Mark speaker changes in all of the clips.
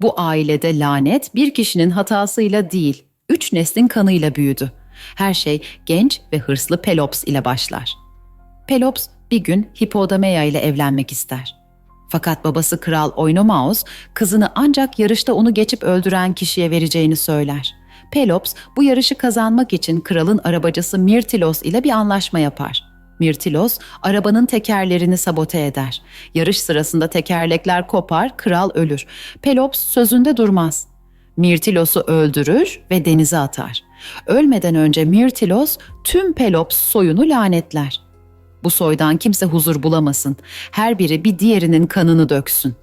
Speaker 1: Bu ailede lanet bir kişinin hatasıyla değil, üç neslin kanıyla büyüdü. Her şey genç ve hırslı Pelops ile başlar. Pelops bir gün Hipodameia ile evlenmek ister. Fakat babası Kral Oinomaos kızını ancak yarışta onu geçip öldüren kişiye vereceğini söyler. Pelops bu yarışı kazanmak için kralın arabacısı Myrtilos ile bir anlaşma yapar. Myrtilos arabanın tekerlerini sabote eder. Yarış sırasında tekerlekler kopar, kral ölür. Pelops sözünde durmaz. Myrtilos'u öldürür ve denize atar. Ölmeden önce Myrtilos tüm Pelops soyunu lanetler. Bu soydan kimse huzur bulamasın. Her biri bir diğerinin kanını döksün.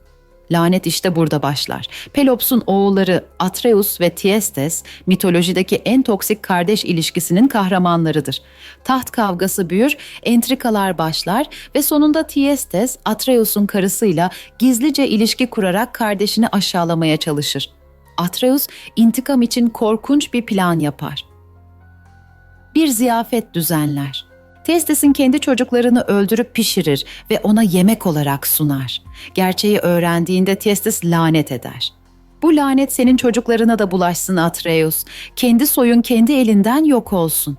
Speaker 1: Lanet işte burada başlar. Pelops'un oğulları Atreus ve Tiestes mitolojideki en toksik kardeş ilişkisinin kahramanlarıdır. Taht kavgası büyür, entrikalar başlar ve sonunda Tiestes Atreus'un karısıyla gizlice ilişki kurarak kardeşini aşağılamaya çalışır. Atreus intikam için korkunç bir plan yapar. Bir ziyafet düzenler. Testes'in kendi çocuklarını öldürüp pişirir ve ona yemek olarak sunar. Gerçeği öğrendiğinde Testis lanet eder. Bu lanet senin çocuklarına da bulaşsın Atreus. Kendi soyun kendi elinden yok olsun.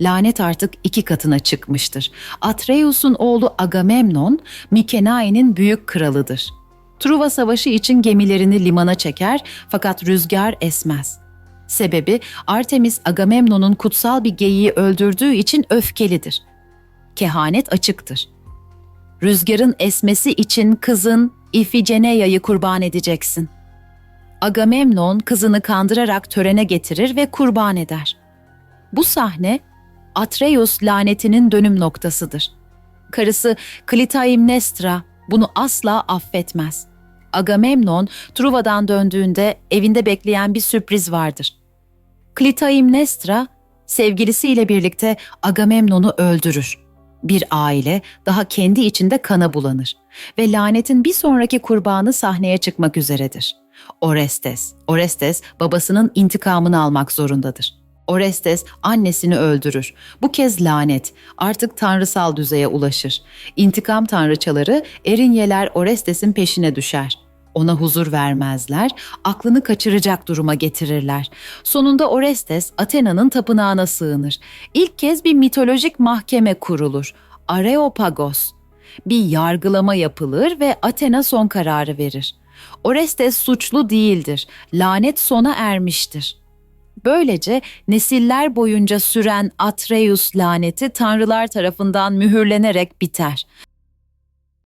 Speaker 1: Lanet artık iki katına çıkmıştır. Atreus'un oğlu Agamemnon, Mikenae'nin büyük kralıdır. Truva Savaşı için gemilerini limana çeker fakat rüzgar esmez. Sebebi Artemis Agamemnon'un kutsal bir geyiği öldürdüğü için öfkelidir. Kehanet açıktır. Rüzgarın esmesi için kızın İficeneya'yı kurban edeceksin. Agamemnon kızını kandırarak törene getirir ve kurban eder. Bu sahne Atreus lanetinin dönüm noktasıdır. Karısı Klitaimnestra bunu asla affetmez. Agamemnon Truva'dan döndüğünde evinde bekleyen bir sürpriz vardır. Klitaimnestra sevgilisiyle birlikte Agamemnon'u öldürür. Bir aile daha kendi içinde kana bulanır ve lanetin bir sonraki kurbanı sahneye çıkmak üzeredir. Orestes. Orestes babasının intikamını almak zorundadır. Orestes annesini öldürür. Bu kez lanet artık tanrısal düzeye ulaşır. İntikam tanrıçaları Erinyeler Orestes'in peşine düşer. Ona huzur vermezler, aklını kaçıracak duruma getirirler. Sonunda Orestes Athena'nın tapınağına sığınır. İlk kez bir mitolojik mahkeme kurulur. Areopagos. Bir yargılama yapılır ve Athena son kararı verir. Orestes suçlu değildir. Lanet sona ermiştir. Böylece nesiller boyunca süren Atreus laneti tanrılar tarafından mühürlenerek biter.